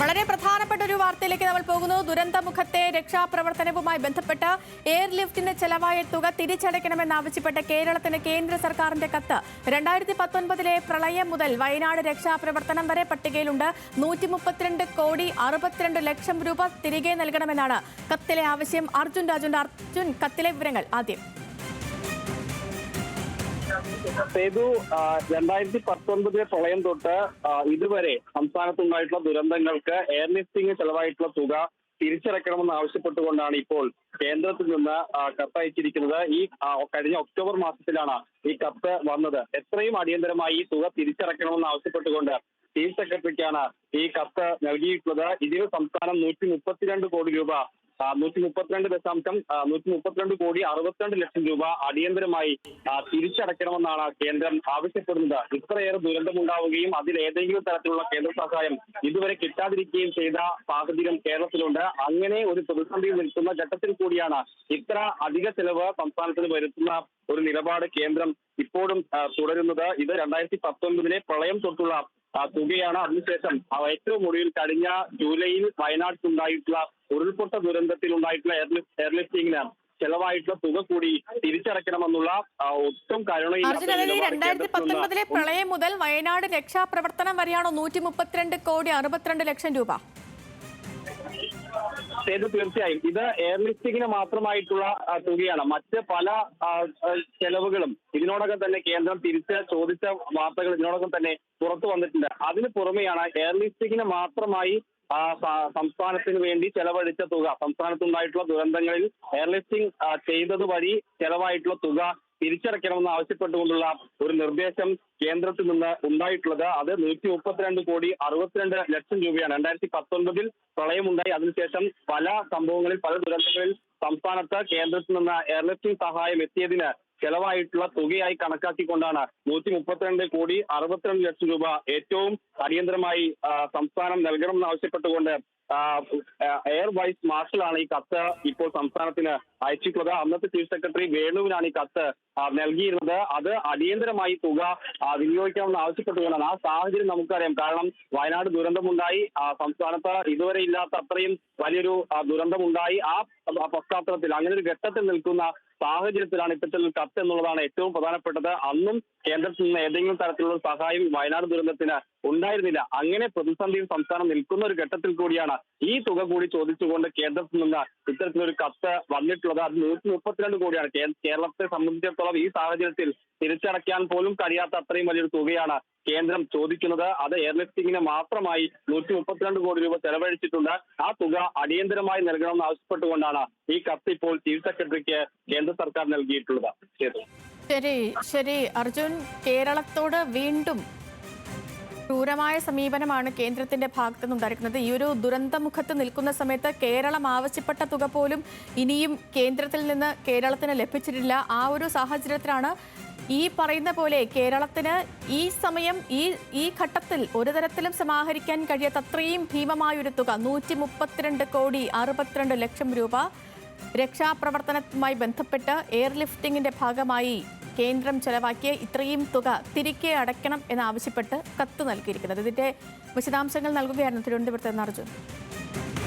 വളരെ പ്രധാനപ്പെട്ട ഒരു വാർത്തയിലേക്ക് നമ്മൾ പോകുന്നു. ദുരന്തമുഖത്തെ രക്ഷാപ്രവർത്തനവുമായി ബന്ധപ്പെട്ട് എയർലിഫ്റ്റിന് ചെലവായ തുക തിരിച്ചടയ്ക്കണമെന്നാവശ്യപ്പെട്ട് കേരളത്തിന് കേന്ദ്ര സർക്കാരിന്റെ കത്ത്. രണ്ടായിരത്തി പത്തൊൻപതിലെ പ്രളയം മുതൽ വയനാട് രക്ഷാപ്രവർത്തനം വരെ പട്ടികയിലുണ്ട്. നൂറ്റി മുപ്പത്തിരണ്ട് കോടി അറുപത്തിരണ്ട് ലക്ഷം രൂപ തിരികെ നൽകണമെന്നാണ് കത്തിലെ ആവശ്യം. അർജുൻ രാജുൻ അർജുൻ കത്തിലെ വിവരങ്ങൾ ആദ്യം. സേതു രണ്ടായിരത്തി പത്തൊൻപതിലെ പ്രളയം തൊട്ട് ഇതുവരെ സംസ്ഥാനത്തുണ്ടായിട്ടുള്ള ദുരന്തങ്ങൾക്ക് എയർലിഫ്റ്റിംഗ് ചെലവായിട്ടുള്ള തുക തിരിച്ചടക്കണമെന്ന് ആവശ്യപ്പെട്ടുകൊണ്ടാണ് ഇപ്പോൾ കേന്ദ്രത്തിൽ നിന്ന് കത്തയച്ചിരിക്കുന്നത് ഈ കഴിഞ്ഞ ഒക്ടോബർ മാസത്തിലാണ് ഈ കത്ത് വന്നത്. എത്രയും അടിയന്തരമായി ഈ തുക തിരിച്ചടക്കണമെന്ന് ആവശ്യപ്പെട്ടുകൊണ്ട് ചീഫ് സെക്രട്ടറിക്കാണ് ഈ കത്ത് നൽകിയിട്ടുള്ളത്. ഇതിന് സംസ്ഥാനം നൂറ്റി മുപ്പത്തിരണ്ട് കോടി രൂപ നൂറ്റി മുപ്പത്തിരണ്ട് ദശാംശം നൂറ്റി മുപ്പത്തിരണ്ട് കോടി അറുപത്തിരണ്ട് ലക്ഷം രൂപ അടിയന്തരമായി തിരിച്ചടയ്ക്കണമെന്നാണ് കേന്ദ്രം ആവശ്യപ്പെടുന്നത്. ഇത്രയേറെ ദുരന്തമുണ്ടാവുകയും അതിൽ ഏതെങ്കിലും തരത്തിലുള്ള കേന്ദ്ര സഹായം ഇതുവരെ കിട്ടാതിരിക്കുകയും ചെയ്ത സാഹചര്യം കേരളത്തിലുണ്ട്. അങ്ങനെ ഒരു പ്രതിസന്ധി നിൽക്കുന്ന ഘട്ടത്തിൽ കൂടിയാണ് ഇത്ര അധിക ചെലവ് സംസ്ഥാനത്തിന് വരുത്തുന്ന ഒരു നിലപാട് കേന്ദ്രം ഇപ്പോഴും തുടരുന്നത്. ഇത് രണ്ടായിരത്തി പത്തൊൻപതിലെ പ്രളയം തൊട്ടുള്ള തുകയാണ് അതിനുശേഷം ഏറ്റവും ഒടുവിൽ കഴിഞ്ഞ ജൂലൈയിൽ വയനാട്ടിലുണ്ടായിട്ടുള്ള ഉരുൾപൊട്ട ദുരന്തത്തിൽ ഉണ്ടായിട്ടുള്ള എയർലിഫ്റ്റ് എയർലിഫ്റ്റിംഗിന് ചെലവായിട്ടുള്ള തുക കൂടി തിരിച്ചടയ്ക്കണമെന്നുള്ള ഒട്ടും കരുണയില്ല രണ്ടായിരത്തി പത്തൊൻപതിലെ പ്രളയം മുതൽ വയനാട് രക്ഷാപ്രവർത്തനം വരെയാണോ നൂറ്റി മുപ്പത്തിരണ്ട് കോടി അറുപത്തിരണ്ട് ലക്ഷം രൂപ. ചെയ്ത് തീർച്ചയായും. ഇത് എയർലിഫ്റ്റിങ്ങിന് മാത്രമായിട്ടുള്ള തുകയാണ്. മറ്റ് പല ചെലവുകളും ഇതിനോടകം തന്നെ കേന്ദ്രം തിരിച്ച് ചോദിച്ച വാർത്തകൾ ഇതിനോടകം തന്നെ പുറത്തു വന്നിട്ടുണ്ട്. അതിന് പുറമെയാണ് എയർലിഫ്റ്റിങ്ങിന് മാത്രമായി സംസ്ഥാനത്തിന് വേണ്ടി ചെലവഴിച്ച തുക സംസ്ഥാനത്തുണ്ടായിട്ടുള്ള ദുരന്തങ്ങളിൽ എയർലിഫ്റ്റിംഗ് ചെയ്തത് വഴി ചെലവായിട്ടുള്ള തുക തിരിച്ചടയ്ക്കണമെന്ന് ആവശ്യപ്പെട്ടുകൊണ്ടുള്ള ഒരു നിർദ്ദേശം കേന്ദ്രത്തിൽ നിന്ന് ഉണ്ടായിട്ടുള്ളത്. അത് നൂറ്റി മുപ്പത്തിരണ്ട് കോടി അറുപത്തിരണ്ട് ലക്ഷം രൂപയാണ്. രണ്ടായിരത്തി പത്തൊൻപതിൽ പ്രളയമുണ്ടായി. അതിനുശേഷം പല സംഭവങ്ങളിൽ പല ദുരന്തങ്ങളിൽ സംസ്ഥാനത്ത് കേന്ദ്രത്തിൽ നിന്ന് എയർലിഫ്റ്റിംഗ് സഹായം എത്തിയതിന് ചെലവായിട്ടുള്ള തുകയായി കണക്കാക്കിക്കൊണ്ടാണ് നൂറ്റി മുപ്പത്തിരണ്ട് കോടി അറുപത്തിരണ്ട് ലക്ഷം രൂപ ഏറ്റവും അടിയന്തരമായി സംസ്ഥാനം നൽകണമെന്ന് ആവശ്യപ്പെട്ടുകൊണ്ട് എയർ വൈസ് മാർഷലാണ് ഈ കത്ത് ഇപ്പോൾ സംസ്ഥാനത്തിന് അയച്ചിട്ടുള്ളത്. അന്നത്തെ ചീഫ് സെക്രട്ടറി വേണുവിനാണ് ഈ കത്ത് നൽകിയിരുന്നത്. അത് അടിയന്തരമായി തുക വിനിയോഗിക്കണമെന്ന് ആവശ്യപ്പെട്ടുകൊണ്ടാണ്. ആ സാഹചര്യം നമുക്കറിയാം. കാരണം വയനാട് ദുരന്തമുണ്ടായി. ആ, സംസ്ഥാനത്ത് ഇതുവരെ ഇല്ലാത്ത അത്രയും വലിയൊരു ദുരന്തമുണ്ടായി. ആ പശ്ചാത്തലത്തിൽ അങ്ങനെ ഒരു ഘട്ടത്തിൽ നിൽക്കുന്ന സാഹചര്യത്തിലാണ് ഇത്തരത്തിൽ കത്ത് എന്നുള്ളതാണ് ഏറ്റവും പ്രധാനപ്പെട്ടത്. അന്നും കേന്ദ്രത്തിൽ നിന്ന് ഏതെങ്കിലും തരത്തിലുള്ള സഹായം വയനാട് ദുരന്തത്തിന് ഉണ്ടായിരുന്നില്ല. അങ്ങനെ പ്രതിസന്ധിയിൽ സംസ്ഥാനം നിൽക്കുന്ന ഒരു ഘട്ടത്തിൽ കൂടിയാണ് ഈ തുക കൂടി ചോദിച്ചുകൊണ്ട് കേന്ദ്രത്തിൽ നിന്ന് ഇത്തരത്തിലൊരു കത്ത് വന്നിട്ടുള്ളത്. അത് നൂറ്റി മുപ്പത്തിരണ്ട് കോടിയാണ് കേരളത്തെ സംബന്ധിച്ചിടത്തോളം ഈ സാഹചര്യത്തിൽ തിരിച്ചടയ്ക്കാൻ പോലും കഴിയാത്ത അത്രയും വലിയൊരു തുകയാണ് കേന്ദ്രം ചോദിക്കുന്നത്. അത് എയർലിഫ്റ്റിങ്ങിന് മാത്രമായി നൂറ്റി മുപ്പത്തിരണ്ട് കോടി രൂപ ചെലവഴിച്ചിട്ടുണ്ട്. ആ തുക അടിയന്തരമായി നൽകണമെന്ന് ആവശ്യപ്പെട്ടുകൊണ്ടാണ് ഈ കത്ത് ഇപ്പോൾ ചീഫ് സെക്രട്ടറിക്ക് കേന്ദ്ര സർക്കാർ നൽകിയിട്ടുള്ളത്. ശരി ശരി. അർജുൻ കേരളത്തോട് വീണ്ടും ക്രൂരമായ സമീപനമാണ് കേന്ദ്രത്തിന്റെ ഭാഗത്തു നിന്നുണ്ടായിരിക്കുന്നത് ഈ ഒരു ദുരന്തമുഖത്ത് നിൽക്കുന്ന സമയത്ത് കേരളം ആവശ്യപ്പെട്ട തുക പോലും ഇനിയും കേന്ദ്രത്തിൽ നിന്ന് കേരളത്തിന് ലഭിച്ചിട്ടില്ല. ആ ഒരു സാഹചര്യത്തിലാണ് ഈ പറയുന്ന പോലെ കേരളത്തിന് ഈ സമയം ഈ ഈ ഘട്ടത്തിൽ ഒരു തരത്തിലും സമാഹരിക്കാൻ കഴിയാത്ത അത്രയും ഭീമമായൊരു തുക നൂറ്റി മുപ്പത്തിരണ്ട് കോടി അറുപത്തിരണ്ട് ലക്ഷം രൂപ. രക്ഷാപ്രവർത്തനവുമായി ബന്ധപ്പെട്ട് എയർലിഫ്റ്റിംഗിന്റെ ഭാഗമായി കേന്ദ്രം ചെലവാക്കിയ ഇത്രയും തുക തിരികെ അടയ്ക്കണം എന്നാവശ്യപ്പെട്ട് കത്ത് നൽകിയിരിക്കുന്നത്. ഇതിന്റെ വിശദാംശങ്ങൾ നൽകുകയായിരുന്നു തിരുവനന്തപുരത്ത് നിന്ന് അർജുൻ.